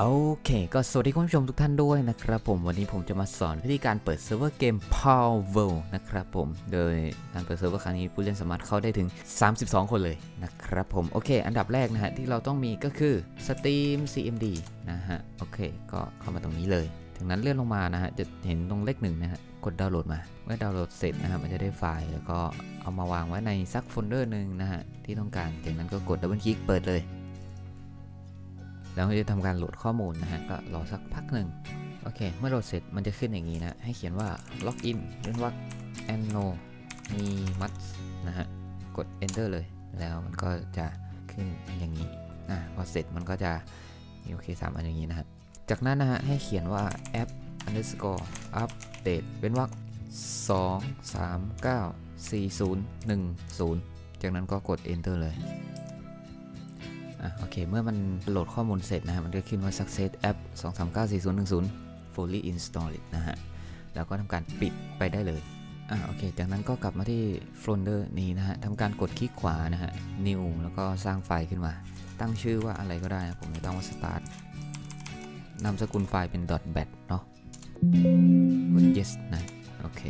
โอเค ก็สวัสดีคุณผู้ชมทุกท่านด้วยนะครับผมวันนี้ผมจะมาสอนวิธีการเปิดเซิร์ฟเวอร์เกม Power นะครับผม โดยการเปิดเซิร์ฟเวอร์ครั้งนี้ผู้เล่นสามารถเข้าได้ถึง 32 คนเลยนะครับผม โอเค อันดับแรกนะฮะที่เราต้องมีก็คือ Steam CMD นะฮะ โอเค ก็เข้ามาตรงนี้เลยถึงนั้นเลื่อนลงมานะฮะจะเห็นตรงเลขหนึ่งนะฮะกดดาวน์โหลดมาเมื่อดาวน์โหลดเสร็จนะฮะมันจะได้ไฟล์แล้วก็เอามาวางไว้ในซักโฟลเดอร์หนึ่งนะฮะที่ต้องการจากนั้นก็กดดับเบิลคลิกเปิดเลย แล้วก็จะทำการโหลดข้อมูลนะฮะก็รอสักพักหนึ่งโอเค เมื่อโหลดเสร็จมันจะขึ้นอย่างนี้นะ ให้เขียนว่า login เว้นวรรค anno มีมัสนะฮะ กด enter เลย แล้วมันก็จะขึ้นอย่างนี้นะพอเสร็จมันก็จะมีโอเคสามอันอย่างนี้นะฮะ จากนั้นนะฮะ ให้เขียนว่า app underscore update เว้นวรรค2 3 9 4 0 1 0 จากนั้นก็กด enter เลย อะโอเค เมื่อมันโหลดข้อมูลเสร็จนะฮะ มันก็ขึ้นว่า success app 2394010 fully installed นะฮะ แล้วก็ทำการปิดไปได้เลย อะโอเค จากนั้นก็กลับมาที่โฟลเดอร์นี้นะฮะทำการกดคลิกขวานะฮะ new แล้วก็สร้างไฟล์ขึ้นมา ตั้งชื่อว่าอะไรก็ได้นะผมจะตั้งว่า start นามสกุลไฟล์เป็น .bat เนาะกด yes นะ โอเค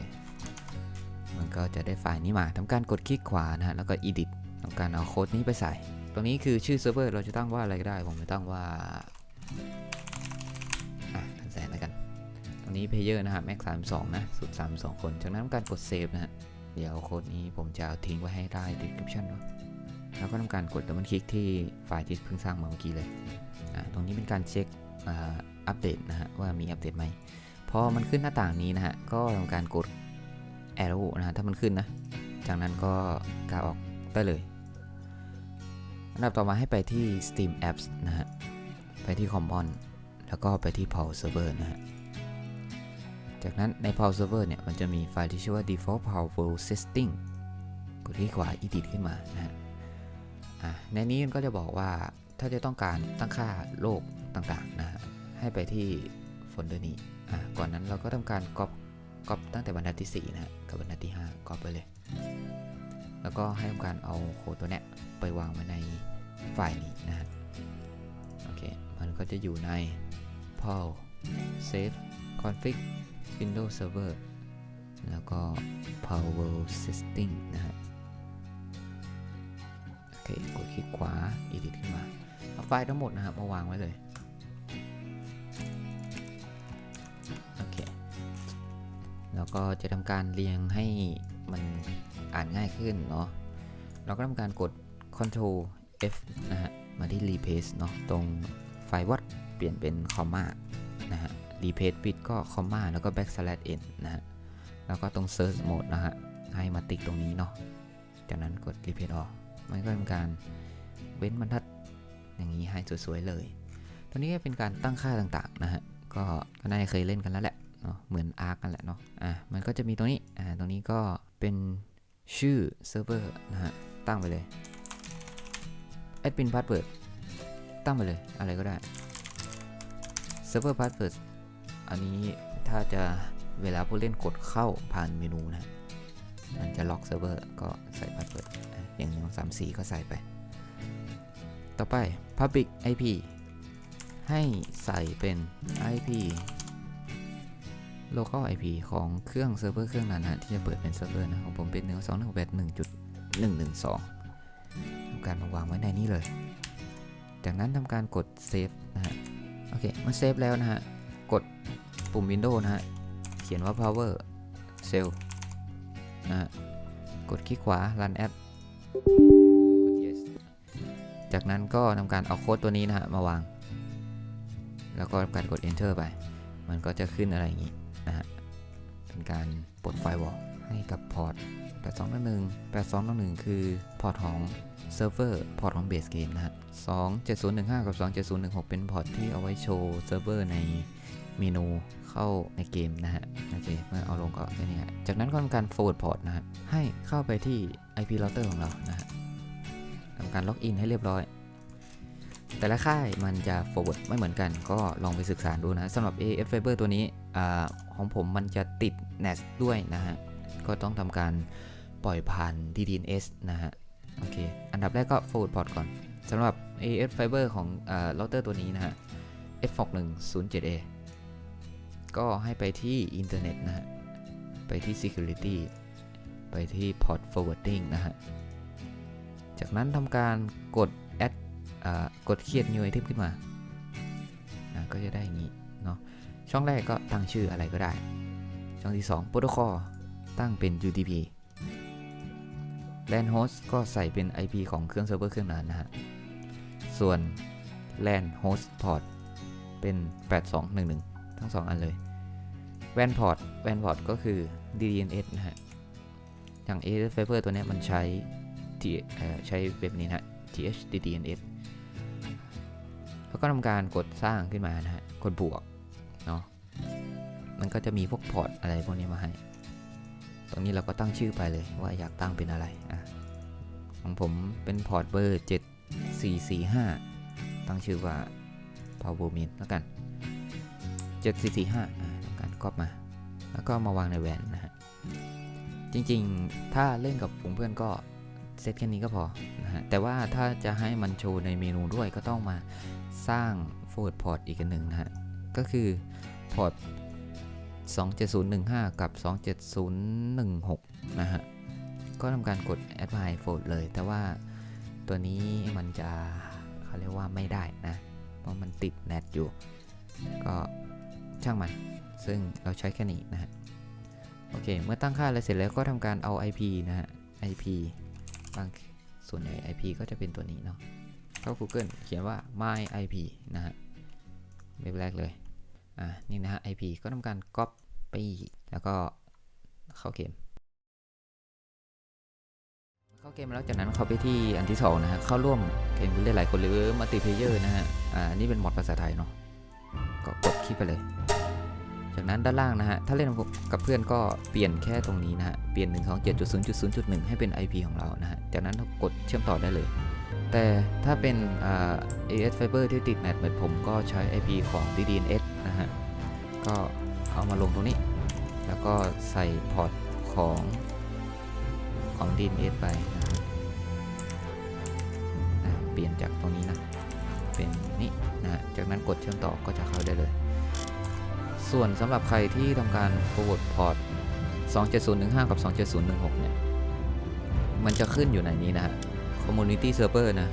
มันก็จะได้ไฟล์นี้มาทำการกดคลิกขวานะฮะ แล้วก็ edit ทำการเอาโค้ดนี้ไปใส่ ตรงนี้คือชื่อเซิร์ฟเวอร์เราจะตั้งว่าอะไรก็ได้ ผมจะตั้งว่าอะทันแสนแล้วกัน ตรงนี้เพลเยอร์นะฮะแม็กสามสองนะ สุด32คน จากนั้นทำการกดเซฟนะฮะ เดี๋ยวโค้ดนี้ผมจะเอาทิ้งไว้ให้ได้ description เนาะแล้วก็ทำการกดดับเบิลคลิกที่ไฟล์ที่เพิ่งสร้างมาเมื่อกี้เลยอะตรงนี้เป็นการเช็คอัปเดตนะฮะว่ามีอัปเดตไหมพอมันขึ้นหน้าต่างนี้นะฮะ ก็ทำการกด arrow นะฮะถ้ามันขึ้นนะ จากนั้นก็กาออกได้เลย อันดับต่อมาให้ไปที่ Steam Apps นะฮะ ไปที่ Common แล้วก็ไปที่ Power Server นะฮะ จากนั้นใน Power Server เนี่ย มันจะมีไฟล์ที่ชื่อว่า default power setting กดที่ขวา edit ขึ้นมานะฮะอะในนี้มันก็จะบอกว่าถ้าจะต้องการตั้งค่าโลกต่างๆนะฮะให้ไปที่โฟลเดอร์นี้อะก่อนนั้นเราก็ทำการ copy ก๊อปตั้งแต่บรรทัดที่ 4 นะฮะกับบรรทัดที่ 5ก๊อปไปเลย แล้วก็ให้ทำการเอาโค้ดตัวเนี้ยไปวางไว้ในไฟล์นี้นะฮะโอเค มันก็จะอยู่ใน p a l save config windows server แล้วก็ power setting นะฮะโอเค กดคลิกขวา edit ขึ้นมา เอาไฟล์ทั้งหมดนะครับมาวางไว้เลย แล้วก็จะทำการเรียงให้มันอ่านง่ายขึ้นเนาะเราก็ทำการกด Ctrl F นะฮะมาที่ Replace เนาะตรงไฟล์วัดเปลี่ยนเป็นคอมมานะฮะ Replace ปิดก็คอมมาแล้วก็ backslash n นะฮะแล้วก็ตรง Search Mode นะฮะให้มาติ๊กตรงนี้เนาะจากนั้นกด Replace ออกมันก็ทำการเว้นบรรทัดอย่างนี้ให้สวยๆเลย ตัวนี้ก็เป็นการตั้งค่าต่างๆนะฮะก็ก็น่าจะเคยเล่นกันแล้วแหละ เนาะเหมือน Arc กันแหละเนาะอะมันก็จะมีตรงนี้อ่าตรงนี้ก็เป็นชื่อเซิร์ฟเวอร์นะฮะตั้งไปเลย admin password ตั้งไปเลยอะไรก็ได้ server password อันนี้ถ้าจะเวลาผู้เล่นกดเข้าผ่านเมนูนะ มันจะล็อกเซิร์ฟเวอร์ก็ใส่ password อะอย่างหนึ่งสามสี่ก็ใส่ไป ต่อไป public IP ให้ใส่เป็น IP local IP ของเครื่องเซิร์ฟเวอร์เครื่องนั้นนะที่จะเปิดเป็นเซิร์ฟเวอร์นะของผมเป็น1 2 1 8 1 1 1 2ทำการมาวางไว้ในนี้เลย จากนั้นทำการกดเซฟนะฮะโอเคเมื่อเซฟแล้วนะฮะ กดปุ่ม Windows นะฮะ เขียนว่า power cell นะฮะ กดคลิกขวา run app กด yes จากนั้นก็ทำการเอาโค้ดตัวนี้นะฮะ มาวาง แล้วก็ทำการกด enter ไป มันก็จะขึ้นอะไรอย่างนี้ นะฮะเป็นการปลดไฟวอลให้กับพอร์ต8211 8211 คือพอร์ตของเซิร์ฟเวอร์พอร์ตของเบสเกมนะฮะ27015 กับ 27016 เป็นพอร์ตที่เอาไว้โชว์เซิร์ฟเวอร์ในเมนูเข้าในเกมนะฮะโอเคเมื่อเอาลงก็แค่นี้จากนั้นก็ทำการ forward port นะฮะให้เข้าไปที่ IP router ของเรานะฮะทำการล็อกอินให้เรียบร้อย แต่ละค่ายมันจะ forward ไม่เหมือนกันก็ลองไปศึกษาดูนะสำหรับ AF Fiber ตัวนี้ อของผมมันจะติด NAS ด้วยนะฮะ ก็ต้องทำการปล่อยผ่าน DDNS นะฮะ โอเค อันดับแรกก็ forward port ก่อนสำหรับ AF Fiber ของเราเตอร์ตัวนี้นะฮะ F6107A ก็ให้ไปที่อินเทอร์เน็ตนะฮะ ไปที่ Security ไปที่ Port Forwarding นะฮะ จากนั้นทำการกด add กด create new item ขึ้นมา ก็จะได้อย่างนี้เนาะ ช่องแรกก็ตั้งชื่ออะไรก็ได้ ช่องที่2 protocol ตั้งเป็น UDP LAN host ก็ใส่เป็น IP ของเครื่องเซิร์ฟเวอร์เครื่องนั้นนะฮะ ส่วน LAN host port เป็น 8211 ทั้ง 2 อันเลย WAN port WAN port ก็คือ DDNS นะฮะ อย่าง a s Fiber ตัวนี้มันใช้ใช้แบบนี้นะฮะ THDDNS แล้วก็ทำการกดสร้างขึ้นมานะฮะ กดบวก เนาะมันก็จะมีพวกพอร์ตอะไรพวกนี้มาให้ ตรงนี้เราก็ตั้งชื่อไปเลยว่าอยากตั้งเป็นอะไรอะของผมเป็นพอร์ตเบอร์ 7445 ตั้งชื่อว่า Power m i n แล้วกัน 7445อ่าทำการก๊อปมา แล้วก็มาวางในแวนนะฮะ จริงๆ ถ้าเล่นกับเพื่อนก็เซตแค่นี้ก็พอนะฮะ แต่ว่าถ้าจะให้มันโชว์ในเมนูด้วยก็ต้องมาสร้าง forward port อีกอันหนึ่งนะฮะ ก็คือพอร์ต27015 กับ 27016 นะฮะ ก็ทำการกด add my forward เลย แต่ว่าตัวนี้มันจะเขาเรียกว่าไม่ได้นะ เพราะมันติด NAT อยู่ ก็ช่างมัน ซึ่งเราใช้แค่นี้นะฮะ โอเค เมื่อตั้งค่าอะไรเสร็จแล้วก็ทำการเอา IP นะฮะ IP บางส่วนใหญ่ IP ก็จะเป็นตัวนี้เนาะ เข้า Google เขียนว่า my IP นะฮะเว็บแรกเลย อ่านี่นะฮะ IP ก็ทำการ copy แล้วก็เข้าเกม เข้าเกมแล้วจากนั้นเข้าไปที่อันที่ 2 นะฮะ เข้าร่วมเกมเล่นหลายคนหรือมัลติเพเยอร์นะฮะ อ่า นี่เป็นมอดภาษาไทยเนาะ ก็กดคลิกไปเลย จากนั้นด้านล่างนะฮะ ถ้าเล่นกับเพื่อนก็เปลี่ยนแค่ตรงนี้นะฮะ เปลี่ยน 127.0.0.1 ให้เป็น IP ของเรานะฮะ จากนั้นเรากดเชื่อมต่อได้เลย แต่ถ้าเป็นอ่า AS Fiber ที่ติด NAT เหมือนผมก็ใช้ IP ของ DDNS นะฮะ ก็เอามาลงตรงนี้ แล้วก็ใส่พอร์ตของของ DNS ไปนะฮะอะเปลี่ยนจากตรงนี้นะ เป็นนี่นะฮะจากนั้นกดเชื่อมต่อก็จะเข้าได้เลย ส่วนสำหรับใครที่ทำการ forward port 27015 กับ 27016 เนี่ย มันจะขึ้นอยู่ในนี้นะฮะ community server นะ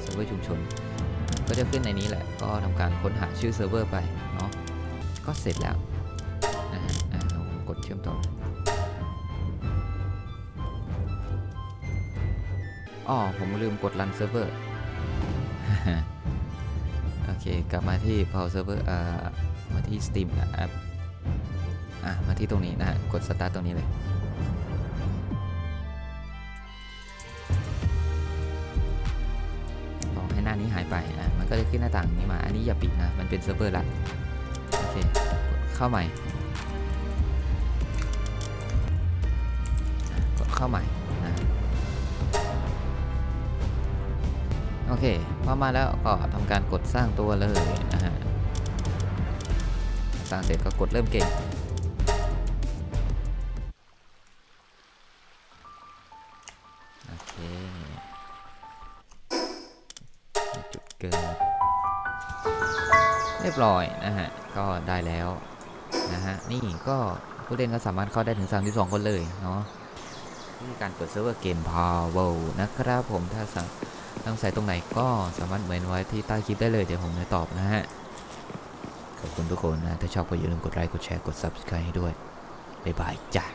เซิร์ฟเวอร์ชุมชน ก็จะขึ้นในนี้แหละ ก็ทำการค้นหาชื่อเซิร์ฟเวอร์ไปเนาะ ก็เสร็จแล้วนะฮะอ่ากดเชื่อมต่ออ๋อผมลืมกดรันเซิร์ฟเวอร์โอเค กลับมาที่ Power Server อ่ามาที่ Steam นะแอปอะ มาที่ตรงนี้นะฮะ กด Start ตรงนี้เลย น้านี้หายไปอะมันก็จะขึ้นหน้าต่างนี้มา อันนี้อย่าปิดนะ มันเป็นเซิร์ฟเวอร์ละโอเคเข้าใหม่กดเข้าใหม่นะโอเคพอมาแล้วก็ทำการกดสร้างตัวเลยนะฮะสร้างเสร็จก็กดเริ่มเกม รียบร้อยนะฮะ ก็ได้แล้วนะฮะ นี่ก็ผู้เล่นก็สามารถเข้าได้ถึง 32 คนเลยเนาะวิธีการเปิดเซิร์ฟเวอร์เกม Power นะครับผมถ้าสั่งต้องใส่ตรงไหนก็สามารถเมนไว้ที่ใต้คลิปได้เลยเดี๋ยวผมจะตอบนะฮะ ขอบคุณทุกคนนะ ถ้าชอบก็อย่าลืมกดไลค์กดแชร์กด Subscribe ให้ด้วย บ๊ายบายจ้า